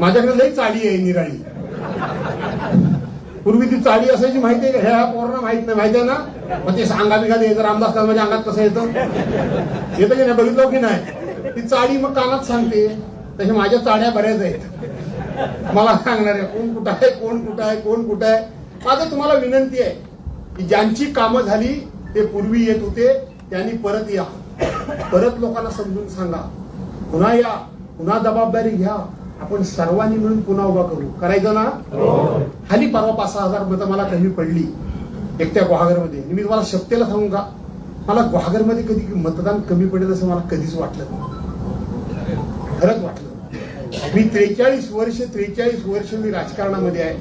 माझ्याकडे लई चाळी आहे निराळी. पूर्वी ती चाळी असायची माहिती आहे ह्या पोरांना माहीत नाही माहिती आहे ना? मग ते सांगा बिगा येतं रामदास माझ्या अंगात कसं येतं? येतं की नाही? बघितलं की नाही? ती चाळी मग कानात सांगते तसे माझ्या चाड्या बऱ्याच आहेत. मला सांगणार आहे कोण कुठं आहे कोण कुठं आहे कोण कुठं आहे? माझं तुम्हाला विनंती आहे की ज्यांची कामं झाली ते पूर्वी येत होते त्यांनी परत या. परत लोकांना समजून सांगा. पुन्हा या पुन्हा जबाबदारी घ्या. आपण सर्वांनी मिळून पुन्हा उभा करू. करायचं ना? खाली परवा पाच सहा हजार मतं मला कमी पडली एकट्या गुहागरमध्ये मी तुम्हाला शक्तीला सांगू का? मला गुहागरमध्ये कधी मतदान कमी पडेल असं मला कधीच वाटलं नाही. खरंच वाटलं मी त्रेचाळीस वर्ष त्रेचाळीस वर्ष मी राजकारणामध्ये आहे.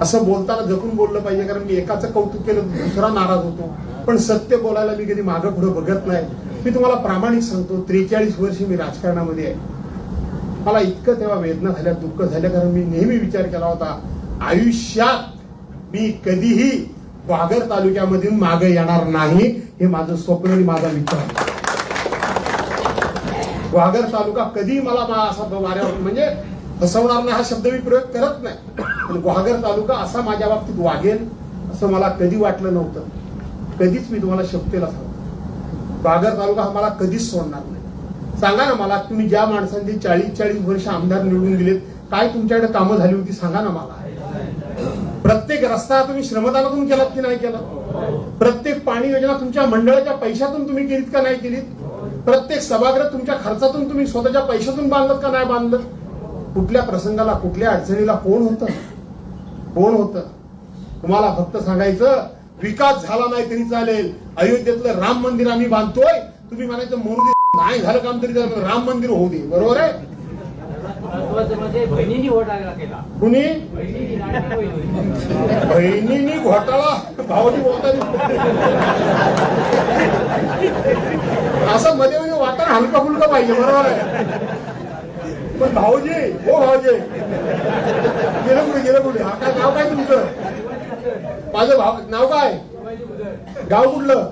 असं बोलताना जपून बोललं पाहिजे कारण मी एकाचं कौतुक केलं दुसरा नाराज होतो. पण सत्य बोलायला मी कधी मागं पुढे बघत नाही. मी तुम्हाला प्रामाणिक सांगतो त्रेचाळीस वर्ष मी राजकारणामध्ये आहे. मला इतकं तेव्हा वेदना झाल्या दुःख झाल्या कारण मी नेहमी विचार केला होता आयुष्यात मी कधीही वागर तालुक्यामधून मागे येणार नाही हे माझं स्वप्न आणि माझा विचार आहे. वाघर तालुका कधी मला मा- असा वाऱ्यावर म्हणजे हसवणार नाही हा शब्द मी प्रयोग करत नाही. पण ग्वागर तालुका असा माझ्या बाबतीत वागेल असं मला कधी वाटलं नव्हतं. कधीच मी तुम्हाला शब्देला सांगतो वाघर तालुका हा मला कधीच सोडणार नाही. सांगा ना मला तुम्ही ज्या माणसांनी चाळीस चाळीस वर्ष आमदार निवडून दिलेत काय तुमच्याकडे कामं झाली होती सांगा ना मला. प्रत्येक रस्ता तुम्ही श्रमदानातून केलात की नाही केला प्रत्येक पाणी योजना तुमच्या मंडळाच्या पैशातून तुम्ही केलीत का नाही केलीत? प्रत्येक सभागृह तुमच्या खर्चातून तुम्ही स्वतःच्या पैशातून बांधलं का नाही बांधलं कुठल्या प्रसंगाला कुठल्या अडचणीला कोण होतं? कोण होतं? तुम्हाला फक्त सांगायचं विकास झाला नाही तरी चालेल. अयोध्येतलं राम मंदिर आम्ही बांधतोय. तुम्ही म्हणायचं मोरू नाही झालं काम तरी राम मंदिर होऊ दे. बरोबर आहे? बहिणींनी कुणी? घोटाळा. भावनी असं मध्ये मध्ये वातावरण हलका फुलका पाहिजे बरोबर आहे? पण भाऊजी हो भाऊजी. गेलं कुठे गेलं कुठे? हा काय नाव काय तुमचं? माझं भाव नाव काय? गाव कुठलं?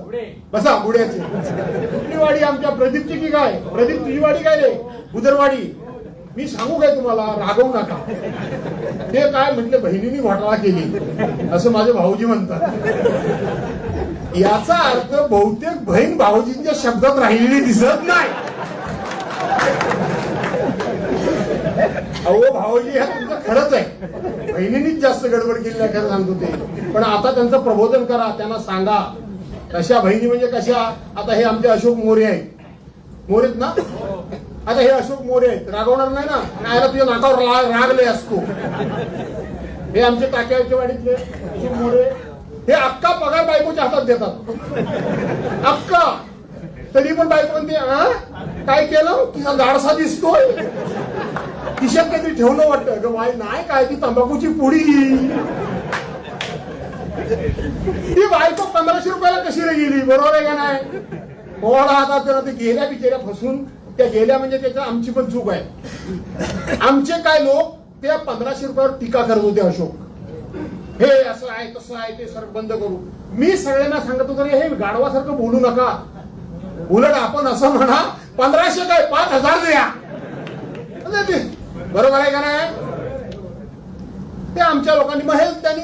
बसा बुड्याचे कुठली वाडी आमच्या प्रदीपची की काय? प्रदीप तुझी वाडी काय रे? बुदरवाडी मी सांगू काय तुम्हाला? रागवू नका. ते काय म्हटले बहिणीने घोटाळा केली. असं माझे भाऊजी म्हणतात. याचा अर्थ बहुतेक बहीण भाऊजींच्या शब्दात राहिलेली दिसत नाही. अहो भाऊजी ह्या तुमचं खरंच आहे. बहिणींनीच जास्त गडबड केली नाही खरं सांगतो ते. पण आता त्यांचं प्रबोधन करा त्यांना सांगा. कशा बहिणी म्हणजे कशा? आता हे आमचे अशोक मोरे आहेत. मोरे ना? आता हे अशोक मोरे आहेत. रागवणार नाही ना? नाही आता तुझ्या नाकावर रागले असतो. हे आमचे टाक्याच्या वाडीतले अशोक मोरे. हे अक्का पगार बायकोच्या हातात देतात. अक्का! तरी पण बायको म्हणते हा काय केलं? तिचा गाडसा दिसतोय. खिशात काहीतरी ठेवलं वाटतं? ग वाय नाही काय ती तंबाखूची पुडी. ती बायको पंधराशे रुपयाला कशी रे गेली? बरोबर आहे का नाही? ओळा आता त्याला ते गेल्या बिचाऱ्या फसून त्या गेल्या म्हणजे त्याच्या आमची पण चूक आहे. आमचे काय लोक त्या पंधराशे रुपयावर टीका करत होते अशोक. हे असं आहे तसं आहे ते सर बंद करू. मी सगळ्यांना सांगत होतो हे गाढवासारखं बोलू नका. उलट आपण असं म्हणा पंधराशे काय पाच हजार द्या. ते बरोबर आहे का नाही? ते आमच्या लोकांनी मग हे त्यांनी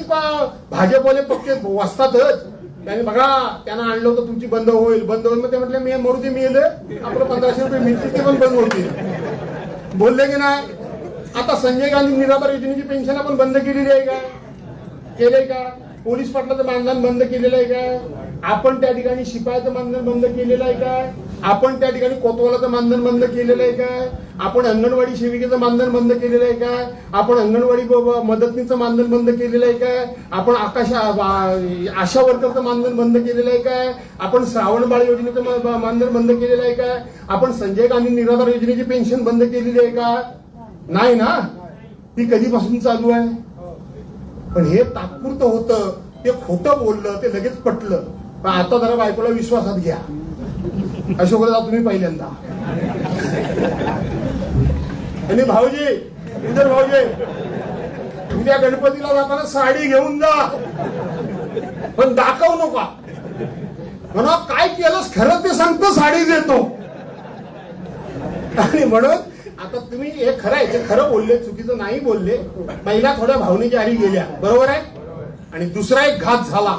भाजपवाले पक्ष वाचतातच त्यांनी बघा त्यांना आणलं होतं तुमची बंद होईल बंद होईल. मग ते म्हटले मी मरू दे आपलं पंधराशे रुपये मिळतील ते पण बंद होतील. बोलले की नाही? आता संजय गांधी निराधार योजनेची पेन्शन आपण बंद केलेली आहे का? केले का? पोलीस पाटलाचं मानधन बंद केलेलं आहे काय आपण त्या ठिकाणी शिपायाचं मानधन बंद केलेलं आहे काय आपण त्या ठिकाणी कोतवालाचं मानधन बंद केलेलं आहे काय? आपण अंगणवाडी सेविकेचं मानधन बंद केलेलं आहे काय? आपण अंगणवाडी मदतनीचं मानधन बंद केलेलं आहे काय? आपण आकाश आशा वर्करचं मानधन बंद केलेलं आहे काय? आपण श्रावण बाळ योजनेचं मानधन बंद केलेलं आहे काय? आपण संजय गांधी निराधार योजनेची पेन्शन बंद केलेली आहे का? नाही ना? ती कधीपासून चालू आहे? पण हे तात्पुरतं होतं ते खोटं बोललं ते लगेच पटलं. पण आता जरा बायकोला विश्वासात घ्या. अशोकला तुम्ही पहिल्यांदा. आणि भाऊजी इधर भाऊजी उद्या गणपतीला जाताना साडी घेऊन जा. पण दाखवू नका. म्हणा काय केलंस? खरं ते सांगतो साडी देतो. आणि म्हणून आता तुम्ही हे खरं आहे ते खरं बोलले चुकीचं नाही बोलले. पहिला थोड्या भावनेच्या आधी गेल्या. बरोबर आहे? आणि दुसरा एक घात झाला.